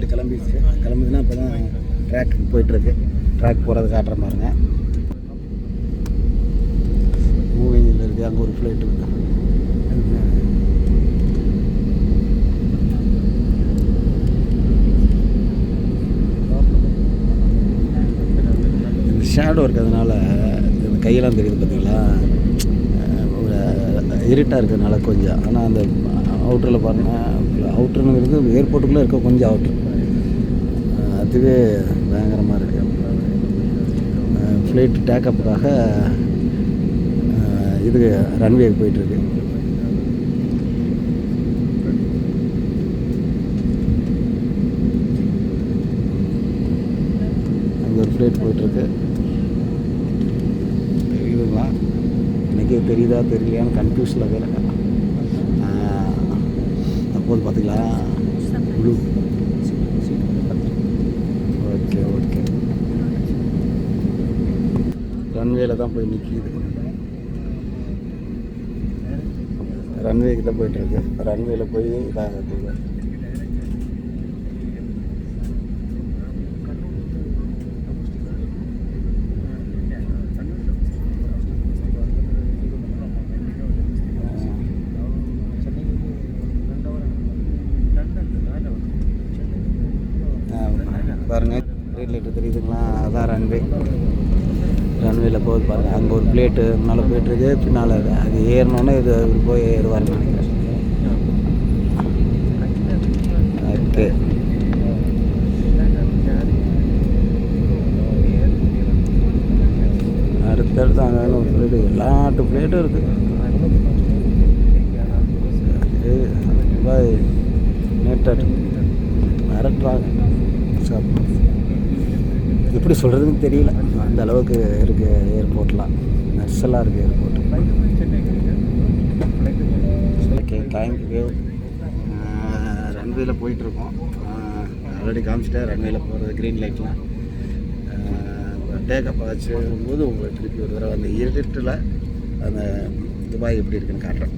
போயிட்டு கிளம்பிடுச்சு. கிளம்புதுன்னா இப்போ தான் ட்ராக்கு போயிட்டுருக்கு. ட்ராக் போகிறது காட்டுற பாருங்க மூவிங்கில் இருக்குது அங்கே ஒரு ஃப்ளைட் இருக்கு. இந்த ஷேடோ இருக்கிறதுனால இந்த கையெல்லாம் தெரியுது பார்த்தீங்களா இருட்டாக இருக்கிறதுனால கொஞ்சம். ஆனால் அந்த அவுட்டரில் பாருங்கள் அவுட்டருங்கிறது ஏர்போர்ட்டுக்குள்ளே இருக்க கொஞ்சம் அவுட்ரு அதுவே பயங்கரமாக இருக்குது ஃப்ளைட் டேக்கப்புக்காக இது ரன்வே போயிட்டுருக்கு அங்கே ஒரு ஃப்ளைட் போயிட்டுருக்கு தெரியுதுங்களா? எனக்கே தெரியுதா தெரியலையான்னு கன்ஃபியூஸில் இருக்கிறேன் அப்போது பார்த்தீங்களா? ப்ளூ ஓகே ஓகே ரன்வேல தான் போய் நிற்கிது ரன்வேக்கு தான் போயிட்டுருக்கு ரன்வேல போய் இதாக பாருங்க. ரேட் லைட்டு தெரியுதுங்களா? அதான் ரன்வே ரன்வேல போகுது பாருங்க. அங்கே ஒரு பிளேட்டு முன்னால் போயிட்டுருக்கு பின்னால் அது ஏறினோன்னே இது இவர் போய் ஏறுவார்னு நினைக்கிறேன். ஓகே அடுத்தடுத்து அங்கே ஒரு பிளேட்டு எல்லாட்டு பிளேட்டும் இருக்குது பாய் நேட்டட் மிரட்டுறாங்க எப்படி சொல்கிறதுன்னு தெரியல. அந்த அளவுக்கு இருக்குது ஏர்போர்ட்லாம் நர்ஸெல்லாம் இருக்குது ஏர்போர்ட் ஓகே தேங்க் யூ ரன்வேல போயிட்டுருக்கோம். ஆல்ரெடி காமிச்சிட்டேன் ரன்வேல போகிறது க்ரீன் லைட்லாம் டேக்கப் ஆச்சு போது உங்களை திருப்பி ஒரு தடவை அந்த இருட்டில் அந்த துபாய் எப்படி இருக்குன்னு காட்டுறேன்.